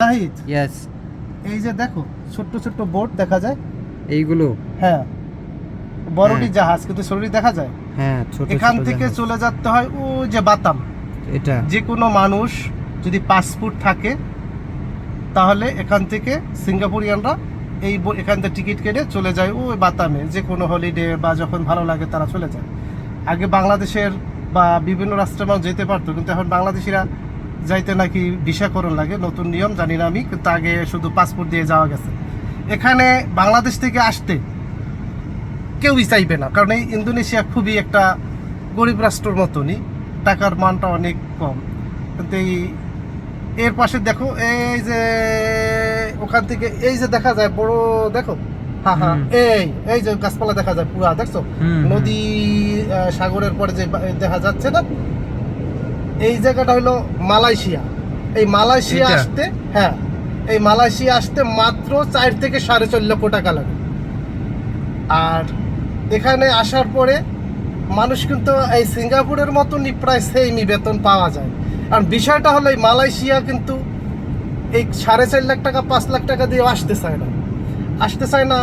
Zahid yes এই যে দেখো ছোট্ট ছোট্ট বোট দেখা যায়। এইগুলো? হ্যাঁ। বড়টি হ্যাঁ। জাহাজ কিন্তু শরীর দেখা যায়। হ্যাঁ ছোট এখান থেকে চলে যেতে হয় ও যে বাতাম। এটা। যে কোনো মানুষ যদি পাসপোর্ট থাকে তাহলে এখান থেকে সিঙ্গাপুরিয়ানরা এই এখান থেকে টিকিট কেটে চলে যায় ওই বাতামে। যে কোনো হলিডে বা যখন ভালো লাগে তারা চলে যায়। আগে বাংলাদেশের বা বিভিন্ন রাষ্ট্রের মানুষ যেতে পারতো কিন্তু এখন বাংলাদেশিরা যাইতে নাকি ভিসাকরণ লাগে নতুন নিয়ম জানি না আমি কিন্তু আগে শুধু পাসপোর্ট দিয়ে যাওয়া গেছে। এখানে বাংলাদেশ থেকে আসতে কেউই চাইবে না কারণ এই ইন্দোনেশিয়া খুবই একটা গরিব রাষ্ট্রের মতনই টাকার মানটা অনেক কম। কিন্তু এই এর পাশে দেখো এই যে ওখান থেকে এই যে দেখা যায় বড় দেখো এই এই যে গাছপালা দেখা যায় পুরা দেখছ। নদী সাগরের পরে যে দেখা যাচ্ছে না এই জায়গাটা হলো মালয়েশিয়া। এই মালয়েশিয়া আসতে হ্যাঁ এই মালয়েশিয়া আসতে মাত্র চার থেকে সাড়ে চার লক্ষ টাকা লাগে। আর এখানে আসার পরে মানুষ কিন্তু এই সিঙ্গাপুরের মতনই প্রায় সেমই বেতন পাওয়া যায়। আর বিষয়টা হলো এই মালয়েশিয়া কিন্তু এই সাড়ে চার লাখ টাকা পাঁচ লাখ টাকা দিয়ে আসতে চায় না। আসতে চায় না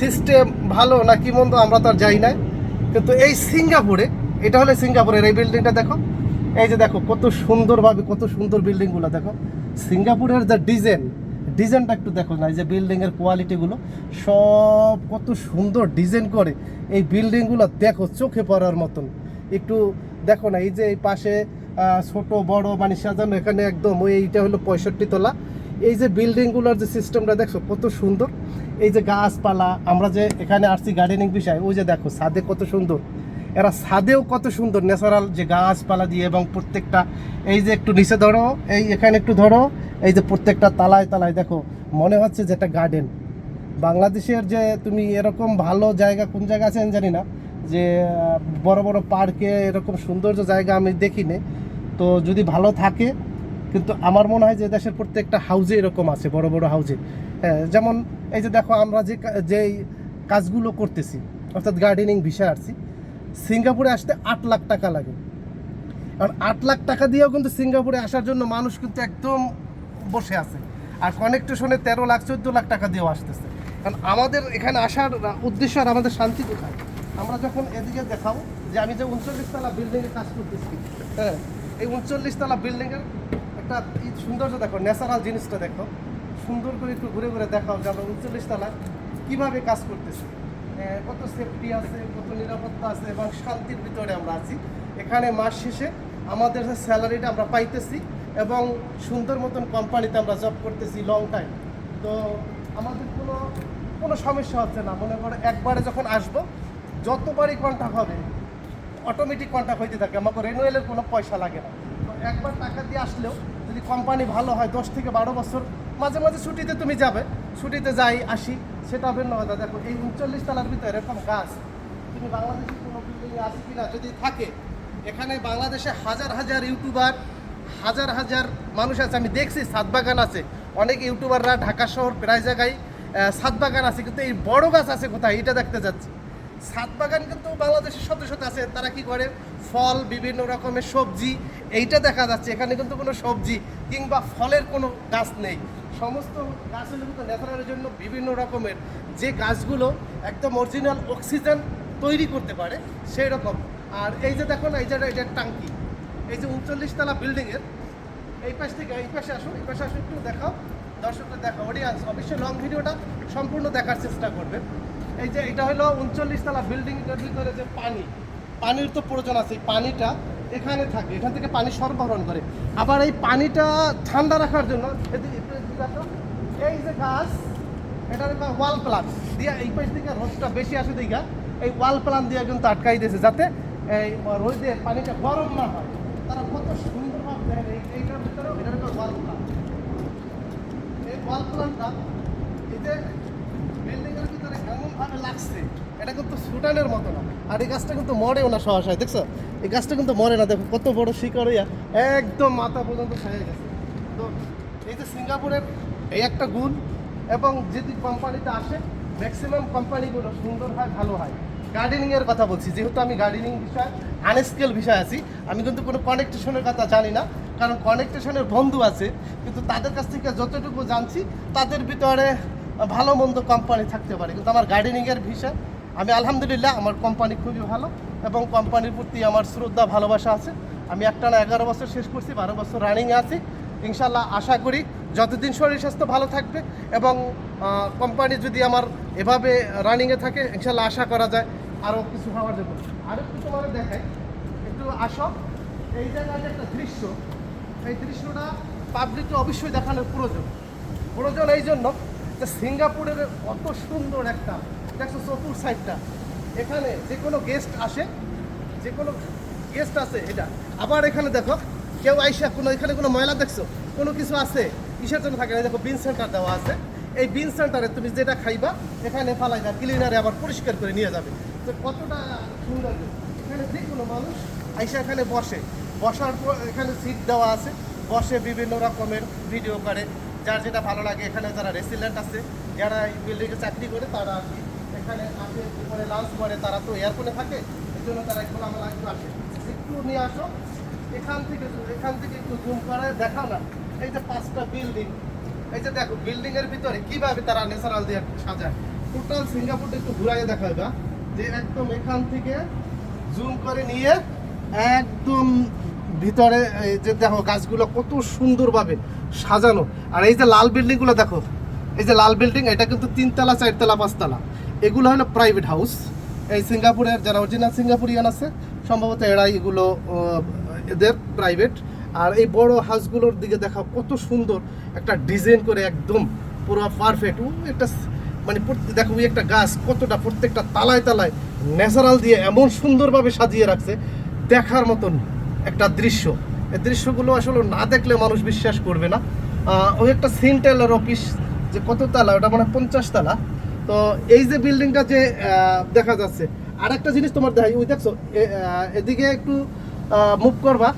সিস্টেম ভালো না কি মন্দ আমরা তো আর যাই না। কিন্তু এই সিঙ্গাপুরে এটা হলো সিঙ্গাপুরের এই বিল্ডিংটা দেখো। এই যে দেখো, কত সুন্দরভাবে কত সুন্দর বিল্ডিংগুলো, দেখো। সিঙ্গাপুরের যে ডিজাইন, ডিজাইনটা একটু দেখো না, এই যে বিল্ডিংয়ের কোয়ালিটিগুলো, সব কত সুন্দর ডিজাইন করে এই বিল্ডিংগুলো দেখো, চোখে পড়ার মতন। একটু দেখো না, এই যে এই পাশে ছোট, বড় মানে সাজানো, এখানে একদম ওই এইটা হলো পঁয়ষট্টি তলা। এই যে বিল্ডিংগুলোর যে সিস্টেমটা দেখছ, কত সুন্দর। এই যে গাছপালা, আমরা যে এখানে আসছি গার্ডেনিং বিষয়, ওই যে দেখো, ছাদে কত সুন্দর। এরা ছাদেও কত সুন্দর ন্যাচারাল যে গাছপালা দিয়ে এবং প্রত্যেকটা, এই যে একটু নিচে ধরো, এই এখানে একটু ধরো, এই যে প্রত্যেকটা তালায় তালায় দেখো, মনে হচ্ছে যে একটা গার্ডেন। বাংলাদেশের যে তুমি এরকম ভালো জায়গা, কোন জায়গা আছে আমি জানি না, যে বড় বড় পার্কে এরকম সৌন্দর্য জায়গা আমি দেখিনি। তো যদি ভালো থাকে, কিন্তু আমার মনে হয় যে দেশের প্রত্যেকটা হাউজে এরকম আছে, বড় বড় হাউজে হ্যাঁ যেমন এই যে দেখো আমরা যে যেই কাজগুলো করতেছি, অর্থাৎ গার্ডেনিং বিষয় আসছি সিঙ্গাপুরে আসতে আট লাখ টাকা লাগে। কারণ আট লাখ টাকা দিয়েও কিন্তু সিঙ্গাপুরে আসার জন্য মানুষ কিন্তু একদম বসে আছে। আর কানেকটেশনে তেরো লাখ, চোদ্দ লাখ টাকা দিয়েও আসতেছে। কারণ আমাদের এখানে আসার উদ্দেশ্য আর আমাদের শান্তি কোথায়? আমরা যখন এদিকে দেখাবো যে আমি যে উনচল্লিশ তলা বিল্ডিংয়ে কাজ করতেছি হ্যাঁ এই উনচল্লিশ তলা বিল্ডিংয়ের একটা সৌন্দর্য দেখো ন্যাচারাল জিনিসটা দেখো। সুন্দর করে একটু ঘুরে ঘুরে দেখাও যে আমরা উনচল্লিশ তলায় কীভাবে কাজ করতেছি। কত সেফটি আছে নিরাপত্তা আছে এবং শান্তির ভিতরে আমরা আছি। এখানে মাস শেষে আমাদের স্যালারিটা আমরা পাইতেছি এবং সুন্দর মতন কোম্পানিতে আমরা জব করতেছি লং টাইম তো আমাদের কোনো কোনো সমস্যা হচ্ছে না। মনে করো একবারে যখন আসব, যতবারই কন্ট্যাক্ট হবে অটোমেটিক কন্ট্যাক্ট হইতে থাকে। আমাকে রেনুয়েলের কোনো পয়সা লাগে না। তো একবার টাকা দিয়ে আসলেও যদি কোম্পানি ভালো হয়, দশ থেকে বারো বছর, মাঝে মাঝে ছুটিতে তুমি যাবে। ছুটিতে যাই, আসি। সেটা ভিন্ন কথা দেখো, এই উনচল্লিশ তালার ভিতরে এরকম গাছ তুমি বাংলাদেশে কোনো বিল্ডিংয়ে আছে কিনা যদি থাকে এখানে বাংলাদেশে হাজার হাজার ইউটিউবার হাজার হাজার মানুষ আছে। আমি দেখছি সাত বাগান আছে। অনেক ইউটিউবাররা ঢাকা শহর প্রায় জায়গায় আহ, সাত বাগান আছে কিন্তু এই বড় গাছ আছে কোথায়? এটা দেখতে যাচ্ছি। সাত বাগান কিন্তু বাংলাদেশের সাথে সাথে আছে। তারা কি করে? ফল বিভিন্ন রকমের সবজি এইটা দেখা যাচ্ছে। এখানে কিন্তু কোনো সবজি কিংবা ফলের কোনো গাছ নেই। সমস্ত গাছ হলো কিন্তু ন্যাচারালের জন্য বিভিন্ন রকমের। যে গাছগুলো একদম অরিজিনাল অক্সিজেন তৈরি করতে পারে সেই রকম আর এই যে দেখো না এই যে এটা টাঙ্কি। এই যে উনচল্লিশ তলা বিল্ডিংয়ের এই পাশ থেকে এই পাশে আসো এই পাশে আসো একটু দেখাও। দর্শকদের দেখাও অডিয়েন্স অবশ্যই লং ভিডিওটা সম্পূর্ণ দেখার চেষ্টা করবেন। এই যে এটা হলো উনচল্লিশ তলা বিল্ডিংটার ভিতরে যে পানি। পানির তো প্রয়োজন আছে পানিটা এখানে থাকে, এখান থেকে পানি সরবরাহ করে। আবার এই পানিটা ঠান্ডা রাখার জন্য। এই যে গাছ এটা ওয়াল প্লাস দিয়ে এই পাশ থেকে রোদটা বেশি আসে দিঘা এই ওয়াল প্লান দিয়ে কিন্তু আটকাই দিয়েছে যাতে এই রোদে পানিটা গরম না হয়। তারা কত সুন্দরভাবে একটা ওয়াল প্লান। এই ওয়াল প্লানটা বিল্ডিংয়ের ভিতরে এমনভাবে লাগছে, এটা কিন্তু সুটানের মতো না। আর এই গাছটা কিন্তু মরেও না দেখছ? এই গাছটা কিন্তু মরে না, দেখো কত একদম মাথা পর্যন্ত গেছে। তো এই যে সিঙ্গাপুরের এই একটা গুণ, এবং যদি কোম্পানিতে আসে ম্যাক্সিমাম কোম্পানিগুলো সুন্দর হয় ভালো হয়। গার্ডেনিং এর কথা বলছি, যেহেতু আমি গার্ডেনিং বিষয় আনস্কেল বিষয় আছি, আমি কিন্তু কোনো কানেকটেশনের কথা জানি না, কারণ কনেকটেশনের বন্ধু আছে, কিন্তু তাদের কাছ থেকে যতটুকু জানছি, তাদের ভিতরে ভালো মন্দ কোম্পানি থাকতে পারে। কিন্তু আমার গার্ডেনিংয়ের ভিসা আমি আলহামদুলিল্লাহ, আমার কোম্পানি খুবই ভালো এবং কোম্পানির প্রতি আমার শ্রদ্ধা, ভালোবাসা আছে। আমি একটানা এগারো বছর শেষ করছি, বারো বছর রানিংয়ে আছি। ইনশাল্লাহ আশা করি যতদিন শরীর স্বাস্থ্য ভালো থাকবে এবং কোম্পানি যদি আমার এভাবে রানিংয়ে থাকে, ইনশাল্লাহ আশা করা যায় আরও কিছু হওয়ার জন্য। আরও একটু তোমার দেখাই। একটু আসো। এই জায়গায় একটা দৃশ্য, এই দৃশ্যটা পাবলিককে অবশ্যই দেখানোর প্রয়োজন। প্রয়োজন এই জন্য যে সিঙ্গাপুরের কত সুন্দর একটা, দেখছ চতুর সাইডটা এখানে যে কোনো গেস্ট আসে, যে কোনো গেস্ট আছে এটা। আবার এখানে দেখো, কেউ আইসা কোনো, এখানে কোনো ময়লা দেখছ, কোনো কিছু আছে। কিসের জন্য থাকে দেখো বিন সেন্টার দেওয়া আছে। এই বিন সেন্টারে তুমি যেটা খাইবা, এখানে ফালাইবা ক্লিনারে আবার পরিষ্কার করে নিয়ে যাবে। তো কতটা সুন্দর এখানে যে কোনো মানুষ আইসা এখানে বসে। বসার পর এখানে সিট দেওয়া আছে। বসে বিভিন্ন রকমের ভিডিও করে। যার যেটা ভালো লাগে, এখানে যারা রেসিডেন্ট আছে, যারা এই বিল্ডিংয়ে চাকরি করে, তারা এখানে আসে উপরে লাঞ্চ করে, তারা তো এয়ারপোর্টে থাকে, এই জন্য তারা একটু আমরা একটু আসে। একটু নিয়ে আসো। এখান থেকে এখান থেকে একটু জুম করে, দেখাও না। এই যে পাঁচটা বিল্ডিং এই যে দেখো বিল্ডিং এর ভিতরে কীভাবে তারা ন্যাচারাল দিয়ে সাজায়? টোটাল সিঙ্গাপুরটা একটু ঘুরাই দেখাবে যে একদম এখান থেকে জুম করে নিয়ে একদম ভিতরে, এই যে দেখো গাছগুলো কত সুন্দরভাবে সাজানো। আর এই যে লাল বিল্ডিংগুলো দেখো, এই যে লাল বিল্ডিং এটা কিন্তু তিনতলা, চারতলা, পাঁচতলা। এগুলো হলো প্রাইভেট হাউস এই সিঙ্গাপুরের যারা অরিজিনাল সিঙ্গাপুরিয়ান আছে, সম্ভবত এরাই এগুলো এদের প্রাইভেট আর এই বড় হাউসগুলোর দিকে দেখা কত সুন্দর একটা ডিজাইন করে একদম পুরো পারফেক্ট ও একটা মানে দেখো, ওই একটা গাছ কতটা প্রত্যেকটা তালায় তালায় ন্যাচারাল দিয়ে এমন সুন্দরভাবে সাজিয়ে রাখছে, দেখার মতন একটা দৃশ্য। এই দৃশ্যগুলো আসলে না দেখলে মানুষ বিশ্বাস করবে না। ওই একটা সিনটেলার অফিস যে কত তালা, ওটা মানে পঞ্চাশ তালা। তো এই যে বিল্ডিংটা যে দেখা যাচ্ছে আর একটা জিনিস তোমার দেখাই, ওই দেখছ এদিকে একটু মুভ করবা।